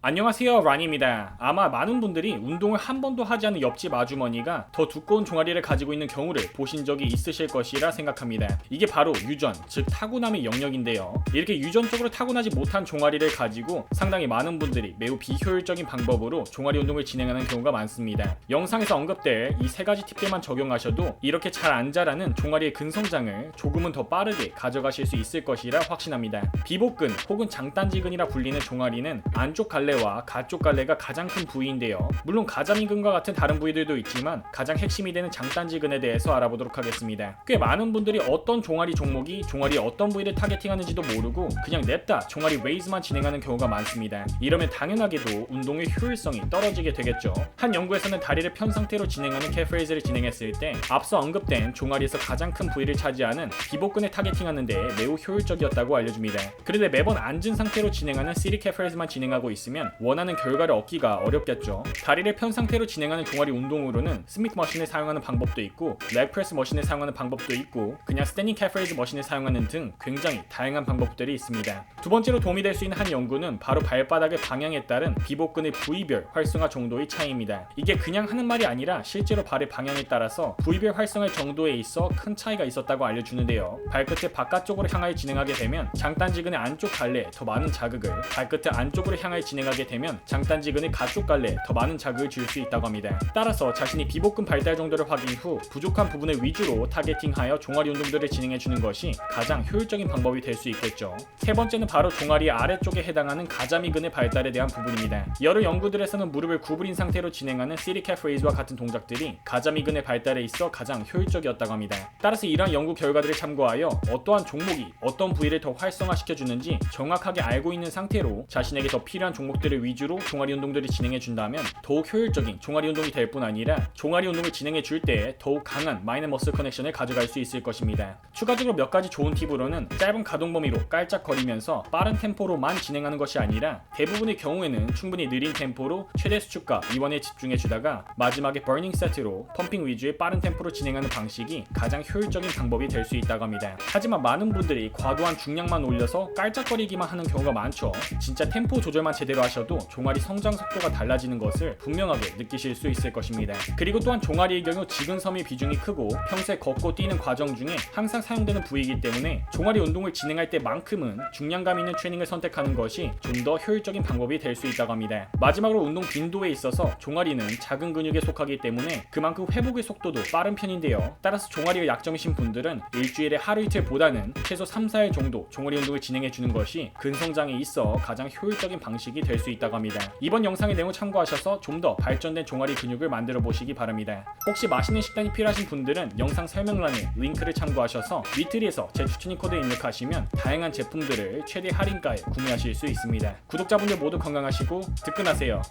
안녕하세요 란입니다. 아마 많은 분들이 운동을 한 번도 하지 않은 옆집 아주머니가 더 두꺼운 종아리를 가지고 있는 경우를 보신 적이 있으실 것이라 생각합니다. 이게 바로 유전, 즉 타고남의 영역인데요. 이렇게 유전적으로 타고나지 못한 종아리를 가지고 상당히 많은 분들이 매우 비효율적인 방법으로 종아리 운동을 진행하는 경우가 많습니다. 영상에서 언급될 이 세 가지 팁들만 적용하셔도 이렇게 잘 안 자라는 종아리의 근성장을 조금은 더 빠르게 가져가실 수 있을 것이라 확신합니다. 비복근 혹은 장단지근이라 불리는 종아리는 안쪽 갈래 와 가쪽 갈래가 가장 큰 부위인데요. 물론 가자미근과 같은 다른 부위들도 있지만 가장 핵심이 되는 장단지근에 대해서 알아보도록 하겠습니다. 꽤 많은 분들이 어떤 종아리 종목이 종아리의 어떤 부위를 타겟팅하는지도 모르고 그냥 냅다 종아리 레이즈만 진행하는 경우가 많습니다. 이러면 당연하게도 운동의 효율성이 떨어지게 되겠죠. 한 연구에서는 다리를 편 상태로 진행하는 캐프레이즈를 진행했을 때 앞서 언급된 종아리에서 가장 큰 부위를 차지하는 비복근에 타겟팅하는 데 매우 효율적이었다고 알려줍니다. 그런데 매번 앉은 상태로 진행하는 시리 캐프레이즈만 진행하고 있으면 원하는 결과를 얻기가 어렵겠죠. 다리를 편 상태로 진행하는 종아리 운동으로는 스미트 머신을 사용하는 방법도 있고 렉 프레스 머신을 사용하는 방법도 있고 그냥 스탠딩 캐프레이즈 머신을 사용하는 등 굉장히 다양한 방법들이 있습니다. 두 번째로 도움이 될 수 있는 한 연구는 바로 발바닥의 방향에 따른 비복근의 부위별 활성화 정도의 차이입니다. 이게 그냥 하는 말이 아니라 실제로 발의 방향에 따라서 부위별 활성화 정도에 있어 큰 차이가 있었다고 알려주는데요. 발끝의 바깥쪽으로 향하여 진행하게 되면 장단지근의 안쪽 갈래에 더 많은 자극을 발끝의 안쪽으로 향하여 진행 하게 되면 장단지근의 가쪽 갈래에 더 많은 자극을 줄 수 있다고 합니다. 따라서 자신이 비복근 발달 정도를 확인 후 부족한 부분을 위주로 타겟팅하여 종아리 운동들을 진행해 주는 것이 가장 효율적인 방법이 될 수 있겠죠. 세 번째는 바로 종아리 아래쪽에 해당하는 가자미근의 발달에 대한 부분입니다. 여러 연구들에서는 무릎을 구부린 상태로 진행하는 시리캡 프레이즈와 같은 동작들이 가자미근의 발달에 있어 가장 효율적이었다고 합니다. 따라서 이러한 연구 결과들을 참고하여 어떠한 종목이 어떤 부위를 더 활성화시켜 주는지 정확하게 알고 있는 상태로 자신에게 더 필요한 종목 들을 위주로 종아리 운동들을 진행해 준다면 더욱 효율적인 종아리 운동이 될 뿐 아니라 종아리 운동을 진행해 줄때 더욱 강한 마이너 머슬 커넥션을 가져갈 수 있을 것입니다. 추가적으로 몇 가지 좋은 팁으로는 짧은 가동 범위로 깔짝거리면서 빠른 템포로만 진행하는 것이 아니라 대부분의 경우에는 충분히 느린 템포로 최대 수축과 이원에 집중해 주다가 마지막에 버닝 세트로 펌핑 위주의 빠른 템포로 진행하는 방식이 가장 효율적인 방법이 될 수 있다고 합니다. 하지만 많은 분들이 과도한 중량만 올려서 깔짝거리기만 하는 경우가 많죠. 진짜 템포 조절만 제대로 하 셔도 종아리 성장 속도가 달라지는 것을 분명하게 느끼실 수 있을 것입니다. 그리고 또한 종아리의 경우 지근섬의 비중이 크고 평소에 걷고 뛰는 과정 중에 항상 사용되는 부위이기 때문에 종아리 운동을 진행할 때만큼은 중량감 있는 트레이닝을 선택하는 것이 좀 더 효율적인 방법이 될 수 있다고 합니다. 마지막으로 운동 빈도에 있어서 종아리는 작은 근육에 속하기 때문에 그만큼 회복의 속도도 빠른 편인데요. 따라서 종아리가 약점이신 분들은 일주일에 하루 이틀보다는 최소 3, 4일 정도 종아리 운동을 진행해 주는 것이 근성장에 있어 가장 효율적인 방식이 될 수 있다고 합니다. 이번 영상의 내용 참고하셔서 좀 더 발전된 종아리 근육을 만들어 보시기 바랍니다. 혹시 맛있는 식단이 필요하신 분들은 영상 설명란에 링크를 참고하셔서 위트리에서 제 추천인 코드 입력하시면 다양한 제품들을 최대 할인가에 구매하실 수 있습니다. 구독자분들 모두 건강하시고 득근하세요.